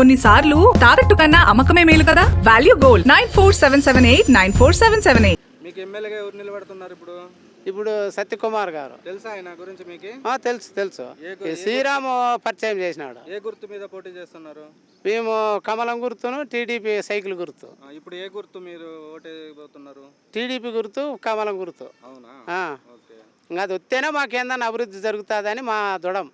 కొన్నిసార్లు తాకట్టు కన్నా అమ్మకమే మేలు కదా? Value gold nine four seven seven eight nine four seven seven eight. మీకు ఎమ్మెల్యేగా ఎవరు నిలబడుతున్నారు ఇప్పుడు? ఇప్పుడు సత్యకుమార్ గారు. తెలుసా ఆయన గురించి మీకు? ఆ, తెలుసు తెలుసు. శ్రీరాము పరిచయం చేసినాడు. ఏ గుర్తు మీద పోటీ చేస్తున్నారు? మేము కమలం గుర్తును టీడీపీ సైకిల్ గుర్తు. ఆ, ఇప్పుడు ఏ గుర్తు మీరు ఓటేయబోతున్నారు టీడీపీ గుర్తు కమలం గుర్తు. అవునా? ఆ. ఓకే. ఇంకా అది వస్తేనే మాకేందన్నా అభివృద్ధి జరుగుతుందని మా దృఢం.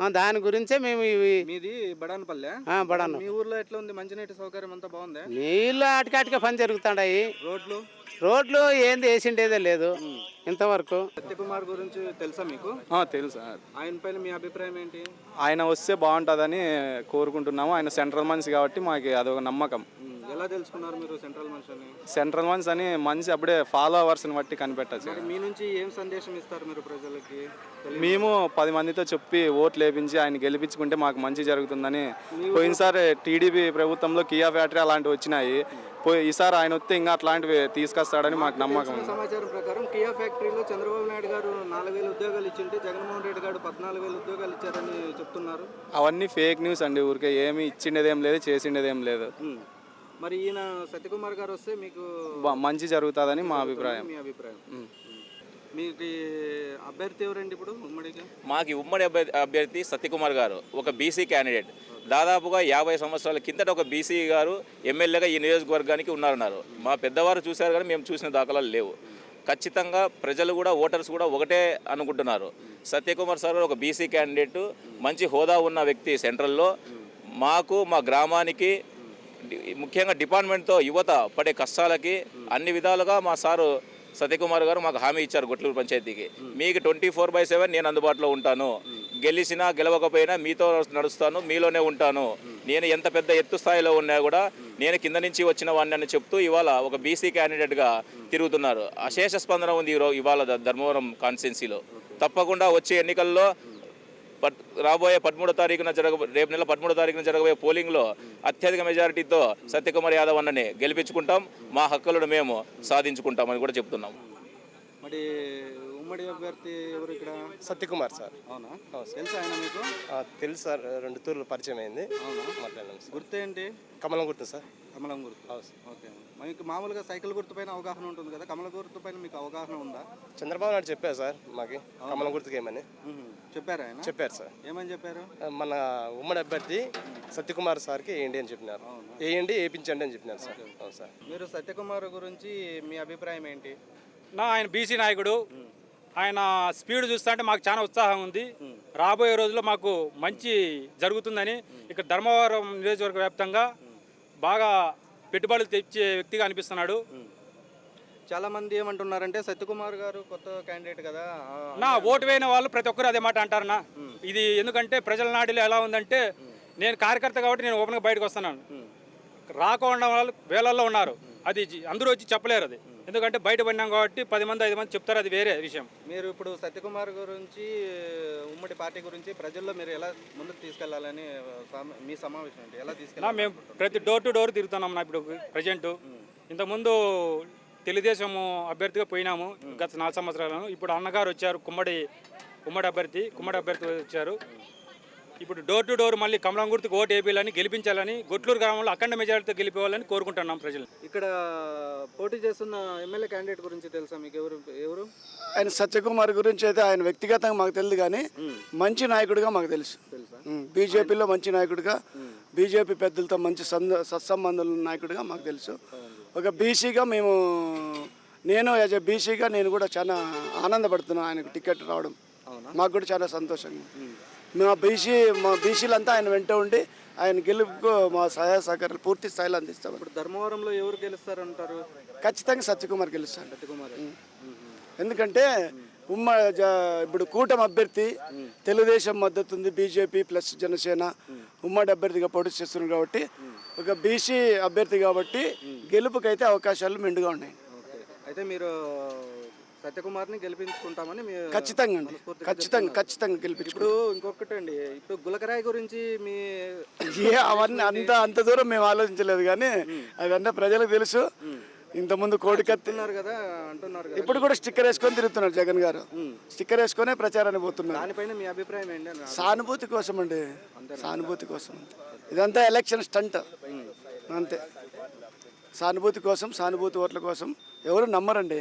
దాని గురించే మేము ఇవి మీది బడానపల్లె? ఆ, బడాను మీ ఊర్లో ఎట్లా ఉంది మంచినీటి సౌకర్యం అంతా బాగుందా? నీళ్ళు అటుకాటిగా పని జరుగుతుండయి. రోడ్లు? రోడ్లు ఏంది వేసిండేదే లేదు ఇంతవరకు. సత్యకుమార్ గురించి తెలుసా మీకు? ఆ, తెలుసు. ఆయన పైన మీ అభిప్రాయం ఏంటి? ఆయన వస్తే బాగుంటుందని కోరుకుంటున్నాము. ఆయన సెంట్రల్ మనిషి కాబట్టి మాకు అదొక నమ్మకం. మ్మ్. ఎలా తెలుసుకున్నారు మీరు సెంట్రల్ మనిషిని సెంట్రల్ మనిషి అని మనిషి అప్పుడే ఫాలోవర్స్ని బట్టి కనిపెట్టచ్చు మరి మీ నుంచి ఏం సందేశం ఇస్తారు మీరు ప్రజలకి? మేము పది మందితో చెప్పి ఓట్లు వేపించి ఆయన గెలిపించుకుంటే మాకు మంచి జరుగుతుందని పోయినసారి టీడీపీ ప్రభుత్వంలో కియా ఫ్యాక్టరీ అలాంటివి వచ్చినాయి. పోయి ఈసారి ఆయన వస్తే ఇంకా అట్లాంటివి తీసుకొస్తాడని మాకు నమ్మకం. సమాచారం ప్రకారం కియా ఫ్యాక్టరీలో చంద్రబాబు నాయుడు గారు నాలుగు వేల ఉద్యోగాలు ఇచ్చింటే జగన్మోహన్ రెడ్డి గారు పద్నాలుగు వేల ఉద్యోగాలు ఇచ్చారని చెప్తున్నారు. అవన్నీ ఫేక్ న్యూస్ అండి ఊరికే. ఏమి ఇచ్చిండేదేం లేదు చేసిండేదేం లేదు. మరి ఈయన సత్యకుమార్ గారు వస్తే మీకు మంచి జరుగుతుందని మా అభిప్రాయం. మీ అభిప్రాయం. మీకు అభ్యర్థి ఎవరండి ఇప్పుడు ఉమ్మడిగా మాకు ఉమ్మడి అభ్యర్థి అభ్యర్థి సత్యకుమార్ గారు ఒక బీసీ క్యాండిడేట్ దాదాపుగా యాభై సంవత్సరాల కిందట ఒక బీసీ గారు ఎమ్మెల్యేగా ఈ నియోజకవర్గానికి ఉన్నారన్నారు. మా పెద్దవారు చూశారు కానీ మేము చూసిన దాఖలాలు లేవు. ఖచ్చితంగా ప్రజలు కూడా ఓటర్స్ కూడా ఒకటే అనుకుంటున్నారు. సత్యకుమార్ సార్ ఒక బీసీ క్యాండిడేట్ మంచి హోదా ఉన్న వ్యక్తి సెంట్రల్లో. మాకు మా గ్రామానికి ముఖ్యంగా డిపార్ట్మెంట్తో యువత పడే కష్టాలకి అన్ని విధాలుగా మా సారు సత్యకుమార్ గారు మాకు హామీ ఇచ్చారు గొట్లూరు పంచాయతీకి. మీకు ట్వంటీ ఫోర్ బై సెవెన్ నేను అందుబాటులో ఉంటాను. గెలిచినా గెలవకపోయినా మీతో నడుస్తాను మీలోనే ఉంటాను. నేను ఎంత పెద్ద ఎత్తు స్థాయిలో ఉన్నా కూడా నేను కింద నుంచి వచ్చిన వాడిని అని చెప్తూ ఇవాళ ఒక బీసీ క్యాండిడేట్గా తిరుగుతున్నారు. అశేష స్పందన ఉంది ఇవాళ ధర్మవరం కాన్స్టిట్యున్సీలో. తప్పకుండా వచ్చే ఎన్నికల్లో పట్ రాబోయే పదమూడో తారీఖున జరగ రేపు నెల పదమూడో తారీఖున జరగబోయే పోలింగ్లో అత్యధిక మెజారిటీతో సత్యకుమార్ యాదవ్ అన్నని గెలిపించుకుంటాం. మా హక్కులను మేము సాధించుకుంటామని కూడా చెప్తున్నాం. మరి ఉమ్మడి అభ్యర్థి ఎవరు ఇక్కడ? సత్యకుమార్ సార్. అవునా? తెలుసా ఆయన మీకు? తెలుసు సార్. రెండు తూర్లు పరిచయం అయింది. అవునా? మాట్లాడినాం సార్. గుర్తేంటి? కమలం గుర్తు సార్. కమలం గుర్తు. ఓకే. మీకు మామూలుగా సైకిల్ గుర్తు పైన అవగాహన ఉంటుంది కదా? కమల గుర్తు పైన మీకు అవగాహన ఉందా? చంద్రబాబు నాయుడు చెప్పారు సార్ మాకి. కమలం గుర్తుకి ఏమని. చెప్పారా ఆయన? చెప్పారు సార్. ఏమని చెప్పారు? మన ఉమ్మడి అభ్యర్థి సత్యకుమార్ సార్కి వేయండి అని చెప్పినారు. వేయండి వేయించండి అని చెప్పినారు సార్. అవును సార్. మీరు సత్యకుమార్ గురించి మీ అభిప్రాయం ఏంటి? నా ఆయన బీసీ నాయకుడు. ఆయన స్పీడ్ చూస్తుంటే మాకు చాలా ఉత్సాహం ఉంది. రాబోయే రోజుల్లో మాకు మంచి జరుగుతుందని ఇక్కడ ధర్మవరం నియోజకవర్గ వ్యాప్తంగా బాగా పెట్టుబడులు తెచ్చే వ్యక్తిగా అనిపిస్తున్నాడు. చాలా మంది ఏమంటున్నారంటే సత్యకుమార్ గారు కొత్త క్యాండిడేట్ కదా. నా ఓటు వేయని వాళ్ళు ప్రతి ఒక్కరు అదే మాట అంటారన్నా ఇది ఎందుకంటే ప్రజల నాడిలో ఎలా ఉందంటే నేను కార్యకర్త కాబట్టి నేను ఓపెన్గా బయటకు వస్తున్నాను. రాకుండా వాళ్ళు వేలల్లో ఉన్నారు. అది అందరూ వచ్చి చెప్పలేరు అది. ఎందుకంటే బయట పడినాం కాబట్టి పది మంది ఐదు మంది చెప్తారు అది వేరే విషయం. మీరు ఇప్పుడు సత్యకుమార్ గురించి ఉమ్మడి పార్టీ గురించి ప్రజల్లో మీరు ఎలా ముందుకు తీసుకెళ్ళాలని సమ- మీ సమావేశం ఏంటి? ఎలా తీసుకెళ్ళాలి మేము ప్రతి డోర్ టు డోర్ తిరుగుతున్నాం నా ఇప్పుడు ప్రజెంట్. ఇంతకుముందు తెలుగుదేశం అభ్యర్థిగా పోయినాము గత నాలుగు సంవత్సరాలను. ఇప్పుడు అన్నగారు వచ్చారు కుమ్మడి ఉమ్మడి అభ్యర్థి కుమ్మడి అభ్యర్థి వచ్చారు. ఇప్పుడు డోర్ టు డోర్ మళ్ళీ కమలం గుర్తుకు ఓటు వేయాలని గెలిపించాలని గొట్లూరు గ్రామంలో అఖండ మెజారిటీతో గెలిపేవాలని కోరుకుంటున్నాం ప్రజలు. ఇక్కడ పోటీ చేస్తున్న ఎమ్మెల్యే క్యాండిడేట్ గురించి తెలుసా మీకు? ఎవరు ఎవరు? ఆయన సత్యకుమార్ గురించి అయితే ఆయన వ్యక్తిగతంగా మాకు తెలియదు కానీ మంచి నాయకుడిగా మాకు తెలుసు. బీజేపీలో మంచి నాయకుడిగా బీజేపీ పెద్దలతో మంచి సంద సత్సంబంధాలు ఉన్న నాయకుడిగా మాకు తెలుసు. ఒక బీసీగా మేము నేను యాజ్ ఎ బీసీగా నేను కూడా చాలా ఆనందపడుతున్నాను ఆయనకు టికెట్ రావడం. మాకు కూడా చాలా సంతోషంగా ఉంది. మా బీసీ మా బీసీలంతా ఆయన వెంట ఉండి ఆయన గెలుపుకు మా సహాయ సహకారాలు పూర్తి స్థాయిలో అందిస్తాం ఇప్పుడు ధర్మవరంలో ఎవరు గెలుస్తారంటారు? ఖచ్చితంగా సత్యకుమార్ గెలుస్తాడు. సత్యకుమార్. ఎందుకంటే ఉమ్మ ఇప్పుడు కూటమి అభ్యర్థి తెలుగుదేశం మద్దతు ఉంది బీజేపీ ప్లస్ జనసేన. ఉమ్మడి అభ్యర్థిగా పోటీ చేస్తున్నారు కాబట్టి ఒక బీసీ అభ్యర్థి కాబట్టి గెలుపుకైతే అవకాశాలు మెండుగా ఉన్నాయి. అయితే మీరు సత్యకుమార్ని గెలిపించుకుంటామని మీ ఖచ్చితంగా అండి. ఖచ్చితంగా ఖచ్చితంగా గెలిపించు ఇప్పుడు ఇంకొకటి అండి ఇప్పుడు గులకరాయి గురించి మీ ఏ అవన్నీ అంత అంత దూరం మేము ఆలోచించలేదు కానీ అవన్నీ ప్రజలకు తెలుసు. ఇంతకుముందు కోడికత్తి ఉన్నారు కదా అంటున్నారు కదా. ఇప్పుడు కూడా స్టిక్కర్ వేసుకొని తిరుగుతున్నారు జగన్ గారు. స్టిక్కర్ వేసుకొనే ప్రచారాన్ని పోతున్నారు. దానిపైన మీ అభిప్రాయం ఏంటి సానుభూతి కోసం అండి. సానుభూతి కోసం. ఇదంతా ఎలక్షన్ స్టంట్. అంతే. సానుభూతి కోసం సానుభూతి ఓట్ల కోసం ఎవరు నమ్మరండి?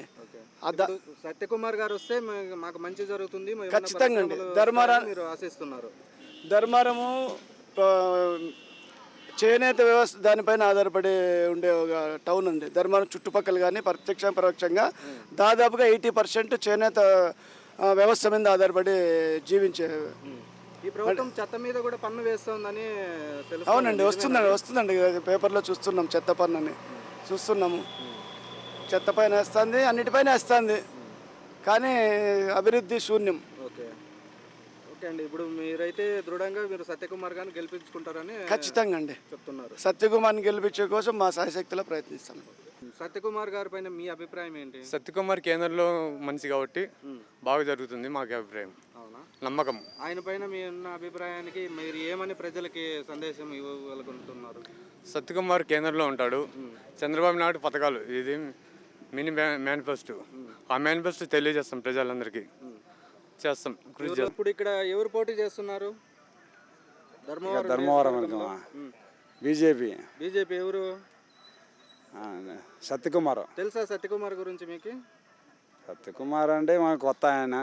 సత్యకుమార్ గారు వస్తే మాకు మంచి జరుగుతుంది. ఖచ్చితంగా అండి. ధర్మారా- మీరు ఆశిస్తున్నారు. ధర్మారము చేనేత వ్యవస్థ దానిపైన ఆధారపడి ఉండే ఒక టౌన్ అండి ధర్మారం చుట్టుపక్కల కానీ ప్రత్యక్ష పరోక్షంగా దాదాపుగా ఎయిటీ పర్సెంట్ చేనేత వ్యవస్థ మీద ఆధారపడి జీవించే ఈ ప్రభుత్వం చెత్త మీద కూడా పన్ను వేస్తుందని అవునండి వస్తుందండి వస్తుందండి. పేపర్లో చూస్తున్నాం చెత్త పన్ను అని చూస్తున్నాము. చెత్త పైన వేస్తుంది అన్నిటిపైన వేస్తుంది. కానీ అభివృద్ధి శూన్యం. ఓకే. ఓకే అండి. ఇప్పుడు మీరైతే దృఢంగా మీరు సత్యకుమార్ గారిని గెలిపించుకుంటారని ఖచ్చితంగా అండి. చెప్తున్నారు. సత్యకుమార్ని గెలిపించే కోసం మా సాయశక్తిలో ప్రయత్నిస్తాం సత్యకుమార్ గారి పైన మీ అభిప్రాయం ఏంటి? సత్యకుమార్ కేంద్రంలో మంచి కాబట్టి బాగా జరుగుతుంది మాకు అభిప్రాయం. అవునా? నమ్మకం. ఆయన పైన మీ ఉన్న అభిప్రాయానికి మీరు ఏమని ప్రజలకి సందేశం ఇవ్వగలుగుతున్నారు? సత్యకుమార్ కేంద్రంలో ఉంటాడు. చంద్రబాబు నాయుడు పథకాలు ఇది మినీ మేనిఫెస్టో. ఆ మేనిఫెస్టో తెలియజేస్తాం ప్రజలందరికీ. చేస్తాం కృషి చేస్తాం. ఇప్పుడు ఇక్కడ ఎవరు పోటీ చేస్తున్నారు? ధర్మవరం ధర్మవరం? బీజేపీ. బీజేపీ ఎవరు? సత్యకుమార్. తెలుసా సత్యకుమార్ గురించి మీకు? సత్యకుమార్ అంటే మాకు కొత్త ఆయన.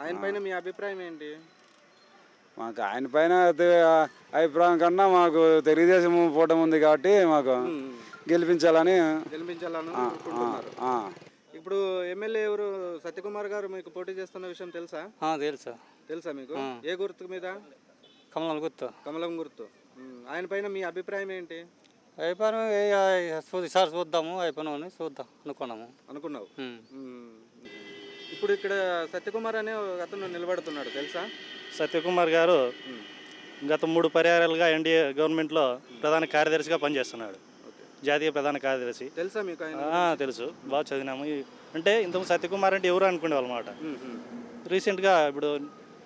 ఆయన పైన మీ అభిప్రాయం ఏంటి? మాకు ఆయన పైన అభిప్రాయం కన్నా మాకు తెలుగుదేశం పోవడం ఉంది కాబట్టి మాకు గెలిపించాలని గెలిపించాలని అనుకుంటున్నారు. ఇప్పుడు ఎమ్మెల్యే ఎవరు? సత్యకుమార్ గారు మీకు పోటీ చేస్తున్న విషయం తెలుసా? తెలుసు. తెలుసా మీకు? ఏ గుర్తు మీద? కమలం గుర్తు. కమలం గుర్తు. ఉమ్. ఆయన పైన మీ అభిప్రాయం ఏంటి? అయిపోయిన ఈసారి చూద్దాము అయిపోయినా చూద్దాం అనుకున్నాము. అనుకున్నావు? ఉమ్. ఇప్పుడు ఇక్కడ సత్యకుమార్ అనే ఒక అతను నిలబడుతున్నాడు తెలుసా? సత్యకుమార్ గారు గత మూడు పర్యాయాలుగా ఎన్డీఏ గవర్నమెంట్లో ప్రధాన కార్యదర్శిగా పనిచేస్తున్నాడు. జాతీయ ప్రధాన కార్యదర్శి. తెలుసా మీకు తెలుసు. బాగా చదివినాము. అంటే ఇంతకు సత్యకుమార్ అంటే ఎవరు అనుకునేవాళ్ళ మాట ఉమ్, ఉమ్. రీసెంట్గా ఇప్పుడు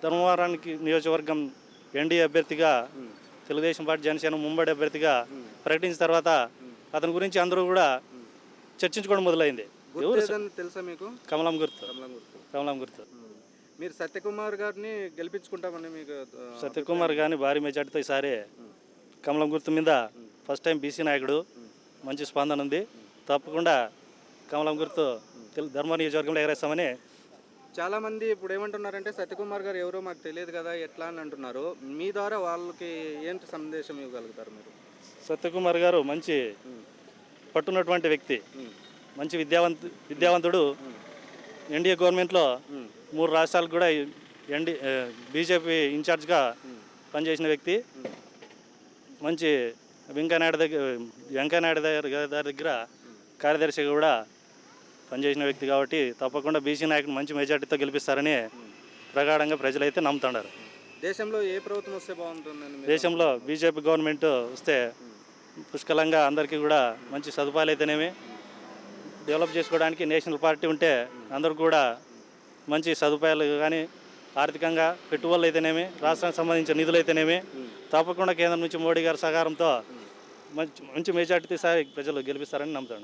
ధర్మవరానికి నియోజకవర్గం ఎన్డీఏ అభ్యర్థిగా తెలుగుదేశం పార్టీ జనసేన ముంబడి అభ్యర్థిగా ప్రకటించిన తర్వాత అతని గురించి అందరూ కూడా చర్చించుకోవడం మొదలైంది. ఎవరు తెలుసా మీకు? కమలం గుర్తు. కమలం గుర్తు. మీరు సత్యకుమార్ గారిని గెలిపించుకుంటామని మీకు సత్యకుమార్ కానీ భారీ మెజార్టీతో ఈసారి కమలం గుర్తు మీద ఫస్ట్ టైం బీసీ నాయకుడు. మంచి స్పందన ఉంది. తప్పకుండా కమలం గుర్తు ధర్మ నియోజకవర్గంలో ఎగరేస్తామని చాలా మంది ఇప్పుడు ఏమంటున్నారంటే సత్యకుమార్ గారు ఎవరో మాకు తెలియదు కదా ఎట్లా అని అంటున్నారు. మీ ద్వారా వాళ్ళకి ఏంటి సందేశం ఇవ్వగలుగుతారు మీరు? సత్యకుమార్ గారు మంచి పట్టున్నటువంటి వ్యక్తి. మంచి విద్యావంతు విద్యావంతుడు. ఎన్డీఏ గవర్నమెంట్లో మూడు రాష్ట్రాలకు కూడా ఎన్డీ బీజేపీ ఇన్ఛార్జ్గా పనిచేసిన వ్యక్తి. మంచి వెంకయ్యనాయుడు దగ్గర వెంకయ్యనాయుడు దగ్గర గారి దగ్గర కార్యదర్శిగా కూడా పనిచేసిన వ్యక్తి కాబట్టి తప్పకుండా బీసీ నాయకుడు మంచి మెజార్టీతో గెలిపిస్తారని ప్రగాఢంగా ప్రజలైతే నమ్ముతున్నారు. దేశంలో ఏ ప్రభుత్వం వస్తే బాగుంటుందని మీరు? దేశంలో బీజేపీ గవర్నమెంట్ వస్తే పుష్కలంగా అందరికీ కూడా మంచి సదుపాయాలు అయితేనేమి డెవలప్ చేసుకోవడానికి నేషనల్ పార్టీ ఉంటే అందరూ కూడా మంచి సదుపాయాలు కానీ ఆర్థికంగా పెట్టుబడులు అయితేనేమి రాష్ట్రానికి సంబంధించిన నిధులు అయితేనేమి తప్పకుండా కేంద్రం నుంచి మోడీ గారి సహకారంతో మంచి మంచి మెజార్టీతో సార్ ప్రజలు గెలిపిస్తారని నమ్ముతాను